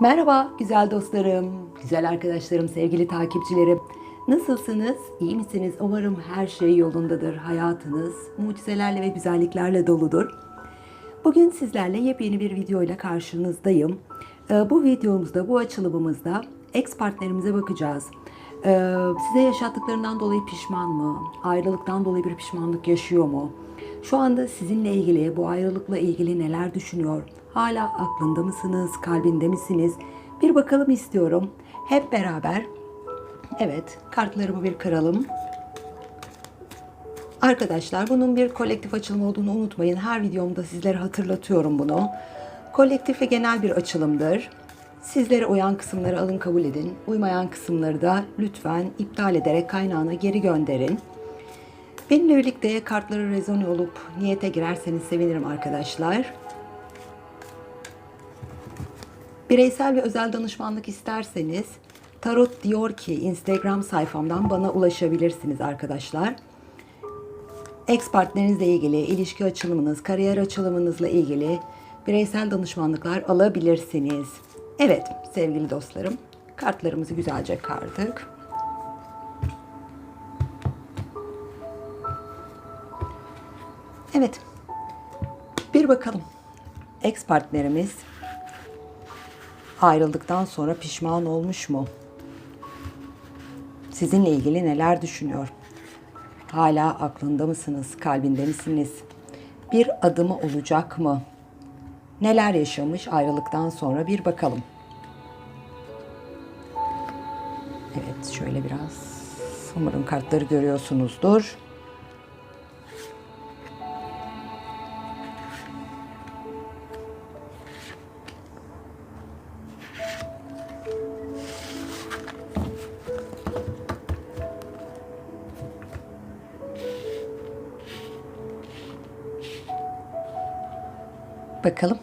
Merhaba güzel dostlarım, güzel arkadaşlarım, sevgili takipçilerim. Nasılsınız? İyi misiniz? Umarım her şey yolundadır. Hayatınız mucizelerle ve güzelliklerle doludur. Bugün sizlerle yepyeni bir video ile karşınızdayım. Ee, Bu videomuzda, bu açılımımızda ex partnerimize bakacağız. Ee, Size yaşattıklarından dolayı pişman mı? Ayrılıktan dolayı bir pişmanlık yaşıyor mu? Şu anda sizinle ilgili, bu ayrılıkla ilgili neler düşünüyor? Hala aklında mısınız, kalbinde misiniz? Bir bakalım istiyorum. Hep beraber. Evet, kartlarımı bir kıralım. Arkadaşlar bunun bir kolektif açılım olduğunu unutmayın. Her videomda sizlere hatırlatıyorum bunu. Kolektif ve genel bir açılımdır. Sizlere uyan kısımları alın kabul edin. Uymayan kısımları da lütfen iptal ederek kaynağına geri gönderin. Benimle birlikte kartları rezone olup niyete girerseniz sevinirim arkadaşlar. Bireysel ve özel danışmanlık isterseniz Tarot diyor ki Instagram sayfamdan bana ulaşabilirsiniz arkadaşlar. Ex partnerinizle ilgili, ilişki açılımınız, kariyer açılımınızla ilgili bireysel danışmanlıklar alabilirsiniz. Evet sevgili dostlarım, kartlarımızı güzelce kardık. Evet, bir bakalım. Ex partnerimiz ayrıldıktan sonra pişman olmuş mu? Sizinle ilgili neler düşünüyor? Hala aklında mısınız? Kalbinde misiniz? Bir adımı olacak mı? Neler yaşamış ayrılıktan sonra bir bakalım. Evet şöyle biraz umarım kartları görüyorsunuzdur. Bakalım.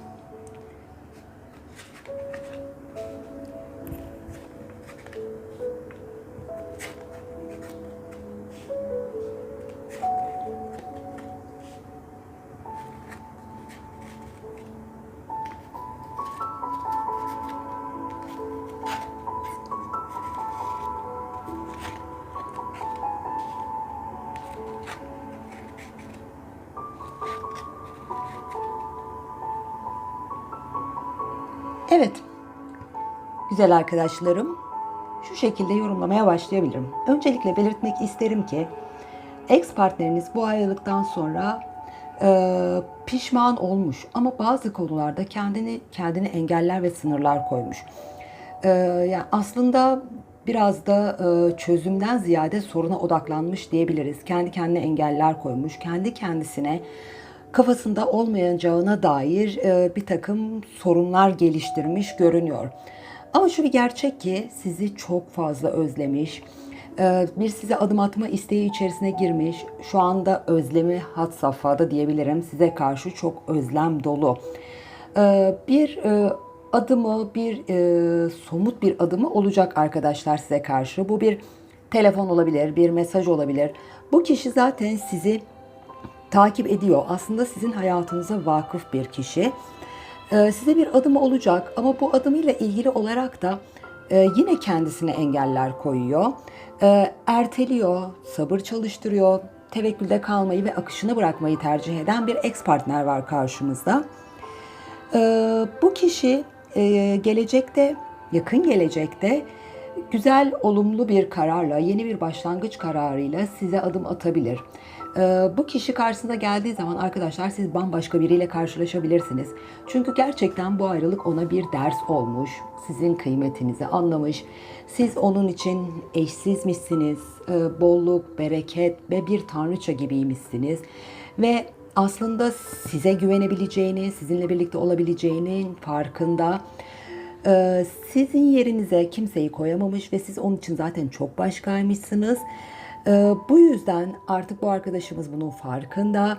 Evet. Güzel arkadaşlarım, şu şekilde yorumlamaya başlayabilirim. Öncelikle belirtmek isterim ki ex partneriniz bu ayrılıktan sonra e, pişman olmuş ama bazı konularda kendini kendini engeller ve sınırlar koymuş. E, yani aslında biraz da e, çözümden ziyade soruna odaklanmış diyebiliriz. Kendi kendine engeller koymuş, kendi kendisine kafasında olmayacağına dair e, bir takım sorunlar geliştirmiş görünüyor. Ama şu bir gerçek ki sizi çok fazla özlemiş. e, Bir size adım atma isteği içerisine girmiş. Şu anda özlemi had safhada diyebilirim. Size karşı çok özlem dolu. E, Bir adımı, bir somut bir adımı olacak arkadaşlar size karşı. Bu bir telefon olabilir, bir mesaj olabilir. Bu kişi zaten sizi takip ediyor. Aslında sizin hayatınıza vakıf bir kişi. Ee, size bir adım olacak ama bu adımıyla ilgili olarak da e, yine kendisine engeller koyuyor. Ee, erteliyor, sabır çalıştırıyor, tevekkülde kalmayı ve akışını bırakmayı tercih eden bir ex partner var karşımızda. Ee, bu kişi e, gelecekte, yakın gelecekte güzel, olumlu bir kararla, yeni bir başlangıç kararıyla size adım atabilir. Ee, bu kişi karşısına geldiği zaman arkadaşlar siz bambaşka biriyle karşılaşabilirsiniz. Çünkü gerçekten bu ayrılık ona bir ders olmuş. Sizin kıymetinizi anlamış. Siz onun için eşsizmişsiniz. Ee, bolluk, bereket ve bir tanrıça gibiymişsiniz. Ve aslında size güvenebileceğini, sizinle birlikte olabileceğinin farkında. Ee, sizin yerinize kimseyi koyamamış ve siz onun için zaten çok başkaymışsınız. Ee, bu yüzden artık bu arkadaşımız bunun farkında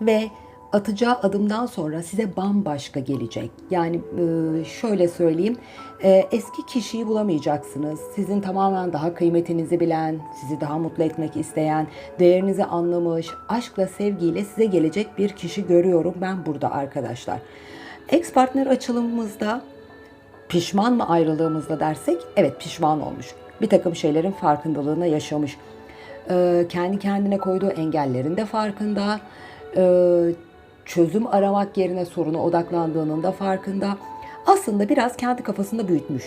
ve atacağı adımdan sonra size bambaşka gelecek. Yani e, şöyle söyleyeyim, e, eski kişiyi bulamayacaksınız. Sizin tamamen daha kıymetinizi bilen, sizi daha mutlu etmek isteyen, değerinizi anlamış, aşkla, sevgiyle size gelecek bir kişi görüyorum ben burada arkadaşlar. Ex partner açılımımızda Pişman mı ayrılığımızda dersek evet pişman olmuş. Bir takım şeylerin farkındalığına yaşamış. Ee, kendi kendine koyduğu engellerin de farkında. Ee, çözüm aramak yerine soruna odaklandığının da farkında. Aslında biraz kendi kafasında büyütmüş.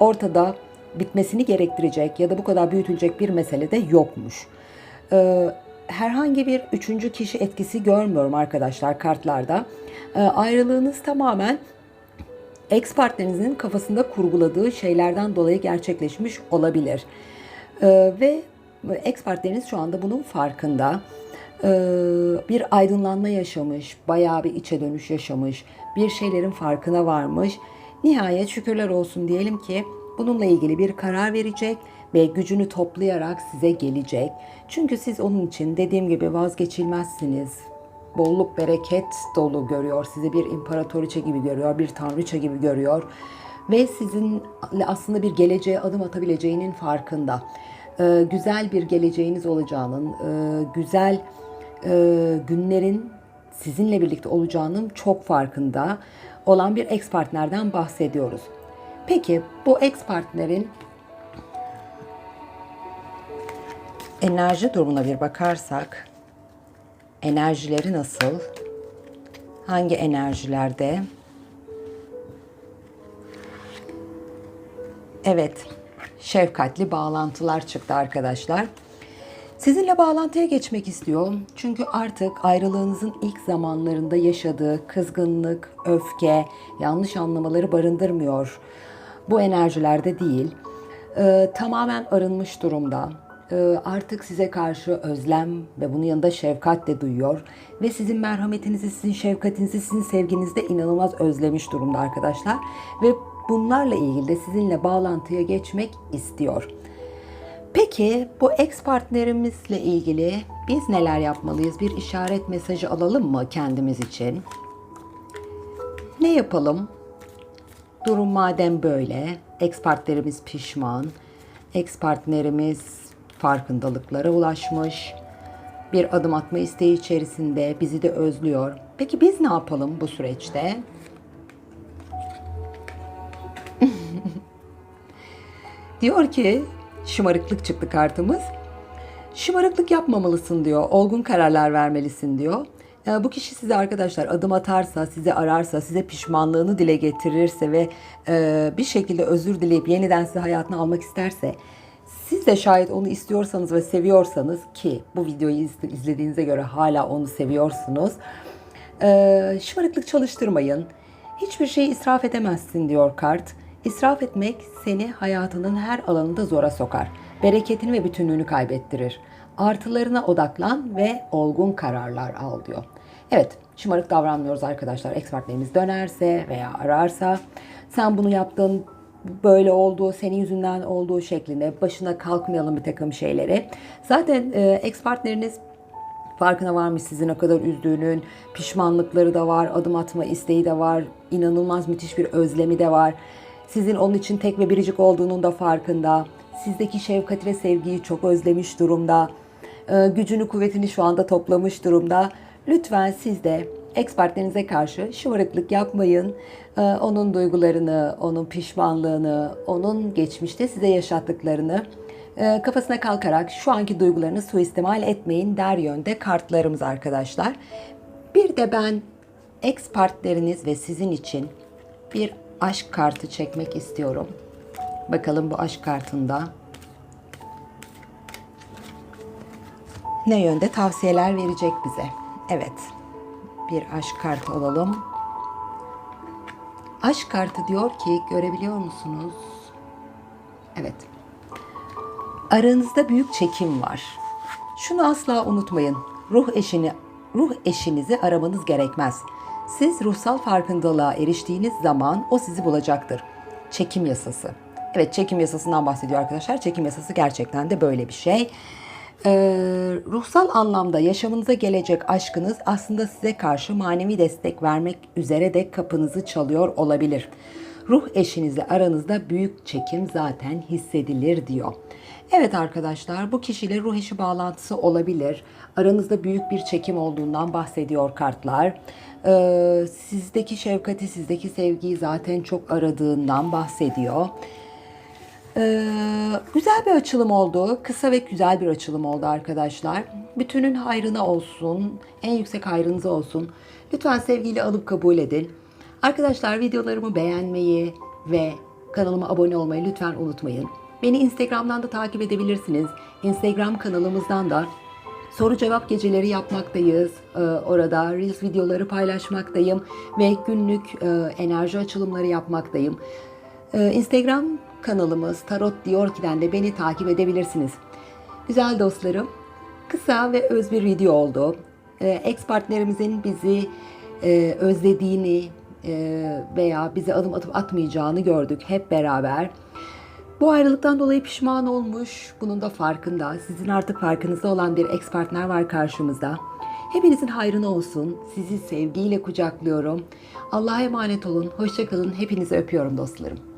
Ortada bitmesini gerektirecek ya da bu kadar büyütülecek bir mesele de yokmuş. Ee, herhangi bir üçüncü kişi etkisi görmüyorum arkadaşlar kartlarda. Ee, ayrılığınız tamamen ex partnerinizin kafasında kurguladığı şeylerden dolayı gerçekleşmiş olabilir. Ee, ve ex partneriniz şu anda bunun farkında. Ee, bir aydınlanma yaşamış, bayağı bir içe dönüş yaşamış, bir şeylerin farkına varmış. Nihayet şükürler olsun diyelim ki bununla ilgili bir karar verecek ve gücünü toplayarak size gelecek. Çünkü siz onun için dediğim gibi vazgeçilmezsiniz. Bolluk bereket dolu görüyor. Sizi bir imparatoriçe gibi görüyor, bir tanrıça gibi görüyor. Ve sizin aslında bir geleceğe adım atabileceğinin farkında. Ee, güzel bir geleceğiniz olacağının, e, güzel e, günlerin sizinle birlikte olacağının çok farkında olan bir ex partnerden bahsediyoruz. Peki bu ex partnerin enerji durumuna bir bakarsak enerjileri nasıl? Hangi enerjilerde? Evet, şefkatli bağlantılar çıktı arkadaşlar. Sizinle bağlantıya geçmek istiyor. Çünkü artık ayrılığınızın ilk zamanlarında yaşadığı kızgınlık, öfke, yanlış anlamaları barındırmıyor. Bu enerjilerde değil. Ee, tamamen arınmış durumda. Ee, artık size karşı özlem ve bunun yanında şefkat de duyuyor. Ve sizin merhametinizi, sizin şefkatinizi, sizin sevginizi de inanılmaz özlemiş durumda arkadaşlar. Ve bunlarla ilgili de sizinle bağlantıya geçmek istiyor. Peki bu ex partnerimizle ilgili biz neler yapmalıyız? Bir işaret mesajı alalım mı kendimiz için? Ne yapalım? Durum madem böyle, ex partnerimiz pişman, ex partnerimiz farkındalıklara ulaşmış, bir adım atma isteği içerisinde bizi de özlüyor. Peki biz ne yapalım bu süreçte? Diyor ki şımarıklık çıktı kartımız. Şımarıklık yapmamalısın diyor. Olgun kararlar vermelisin diyor. Bu kişi size arkadaşlar adım atarsa, sizi ararsa, size pişmanlığını dile getirirse ve bir şekilde özür dileyip yeniden sizi hayatına almak isterse siz de şayet onu istiyorsanız ve seviyorsanız ki bu videoyu izlediğinize göre hala onu seviyorsunuz. E, şımarıklık çalıştırmayın. Hiçbir şeyi israf edemezsin diyor kart. İsraf etmek seni hayatının her alanında zora sokar. Bereketini ve bütünlüğünü kaybettirir. Artılarına odaklan ve olgun kararlar al diyor. Evet, şımarık davranmıyoruz arkadaşlar. Ekspertlerimiz dönerse veya ararsa sen bunu yaptın, böyle olduğu, senin yüzünden olduğu şeklinde başına kalkmayalım bir takım şeyleri. Zaten e, ex partneriniz farkına varmış sizin ne kadar üzdüğünün, pişmanlıkları da var, adım atma isteği de var, inanılmaz müthiş bir özlemi de var. Sizin onun için tek ve biricik olduğunun da farkında. Sizdeki şefkati ve sevgiyi çok özlemiş durumda. Ee, gücünü, kuvvetini şu anda toplamış durumda. Lütfen siz de ex karşı şımarıklık yapmayın. Ee, onun duygularını, onun pişmanlığını, onun geçmişte size yaşattıklarını e, kafasına kalkarak şu anki duygularını suistimal etmeyin der yönde kartlarımız arkadaşlar. Bir de ben ex ve sizin için bir aşk kartı çekmek istiyorum. Bakalım bu aşk kartında ne yönde tavsiyeler verecek bize. Evet. Bir aşk kartı alalım. Aşk kartı diyor ki görebiliyor musunuz? Evet. Aranızda büyük çekim var. Şunu asla unutmayın. Ruh eşini ruh eşinizi aramanız gerekmez. Siz ruhsal farkındalığa eriştiğiniz zaman o sizi bulacaktır. Çekim yasası. Evet çekim yasasından bahsediyor arkadaşlar. Çekim yasası gerçekten de böyle bir şey. Ee, ruhsal anlamda yaşamınıza gelecek aşkınız aslında size karşı manevi destek vermek üzere de kapınızı çalıyor olabilir. Ruh eşinizle aranızda büyük çekim zaten hissedilir diyor. Evet arkadaşlar bu kişiyle ruh eşi bağlantısı olabilir. Aranızda büyük bir çekim olduğundan bahsediyor kartlar. Ee, sizdeki şefkati, sizdeki sevgiyi zaten çok aradığından bahsediyor. Ee, güzel bir açılım oldu. Kısa ve güzel bir açılım oldu arkadaşlar. Bütünün hayrına olsun. En yüksek hayrınıza olsun. Lütfen sevgiyle alıp kabul edin. Arkadaşlar videolarımı beğenmeyi ve kanalıma abone olmayı lütfen unutmayın. Beni Instagram'dan da takip edebilirsiniz. Instagram kanalımızdan da soru cevap geceleri yapmaktayız. Ee, orada Reels videoları paylaşmaktayım ve günlük e, enerji açılımları yapmaktayım. Ee, Instagram kanalımız Tarot Diyor ki'den de beni takip edebilirsiniz. Güzel dostlarım, kısa ve öz bir video oldu. Ee, ex partnerimizin bizi e, özlediğini e, veya bize adım atıp atmayacağını gördük hep beraber. Bu ayrılıktan dolayı pişman olmuş, bunun da farkında. Sizin artık farkınızda olan bir ex partner var karşımızda. Hepinizin hayrına olsun. Sizi sevgiyle kucaklıyorum. Allah'a emanet olun. Hoşçakalın. Hepinizi öpüyorum dostlarım.